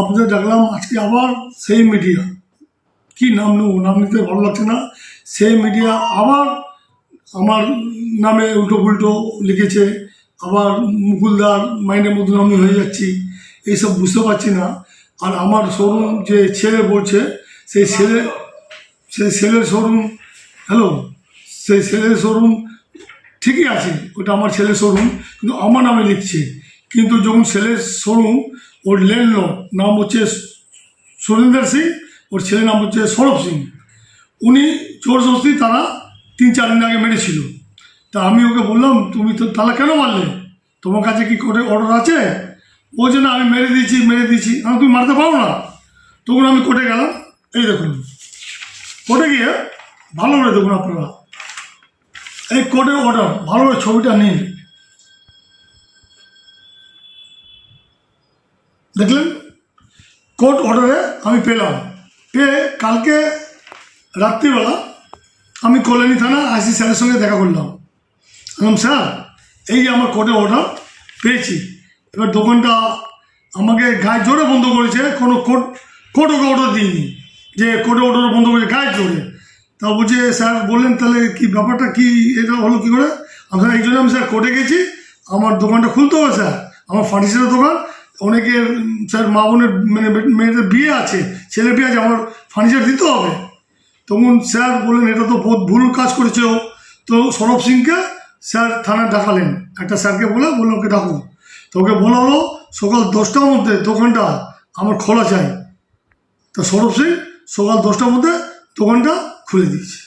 আপনাদের ডাকলাম আজকে আবার সেই মিডিয়া কি নাম নেব, নাম নিতে ভালো লাগছে না। সেই মিডিয়া আবার আমার নামে উল্টো পুল্টো লিখেছে, আবার মুকুলদার মাইনের মতন আমি হয়ে যাচ্ছি, এইসব বুঝতে পারছি না। আর আমার শোরুম যে ছেলে বলছে, সেই ছেলে, সেই ছেলের শোরুম হ্যালো সেই ছেলের শোরুম ঠিকই আছে, ওটা আমার ছেলের শোরুম কিন্তু আমার নামে লিখছে। কিন্তু যখন ছেলের শোরুম ওর লেন নাম হচ্ছে সুরেন্দ্র সিং, ওর ছেলের নাম হচ্ছে সৌরভ সিং। উনি চোর সস্তি তারা তিন, চার দিন আগে মেরেছিল। তা আমি ওকে বললাম, তুমি তো তালা কেন মারলে? তোমার কাছে কি কোর্টে অর্ডার আছে? ও যে, না, আমি মেরে দিয়েছি মেরে দিয়েছি। আমি তুমি মারতে পারো না। তখন আমি কোর্টে গেলাম। এই দেখুন, কোর্টে গিয়ে ভালো করে দেখুন আপনারা। এই কোর্টের অর্ডার ভালো করে ছবিটা নিন। দেখলেন? কোর্ট অর্ডারে আমি পেলাম। পেয়ে কালকে রাত্রিবেলা আমি কল্যাণী থানা আইসি স্যারের সঙ্গে দেখা করলাম। বললাম, স্যার, এই যে আমার কোর্টে অর্ডার, পেয়েছি। এবার দোকানটা আমাকে গায়ে জোরে বন্ধ করেছে, কোনো কোর্ট কোর্ট ওকে অর্ডার দিইনি। যে কোর্টে অর্ডার বন্ধ করেছে, গায়ে জোরে। তা বলছে, স্যার, বললেন তাহলে কি ব্যাপারটা, কি এটা হলো, কী করে? আমি এই জন্য আমি, স্যার, কোর্টে গেছি। আমার দোকানটা খুলতে হবে, স্যার। আমার ফার্নিচারের দোকান অনেকের উম, স্যার মা বোনের মানে মেয়েদের বিয়ে আছে ছেলে বিয়ে আছে আমার ফার্নিচার দিতে হবে। তখন স্যার বললেন এটা তো বহুত ভুল কাজ করেছে। ও তো সৌরভ সিংকে স্যার থানায় ডাকালেন। একটা স্যারকে বলে বলল ওকে ডাকুন তো ওকে বলা হলো সকাল দশটার মধ্যে দোকানটা আমার খোলা চাই। তো সৌরভ সিং সকাল দশটার মধ্যে দোকানটা খুলে দিয়েছে।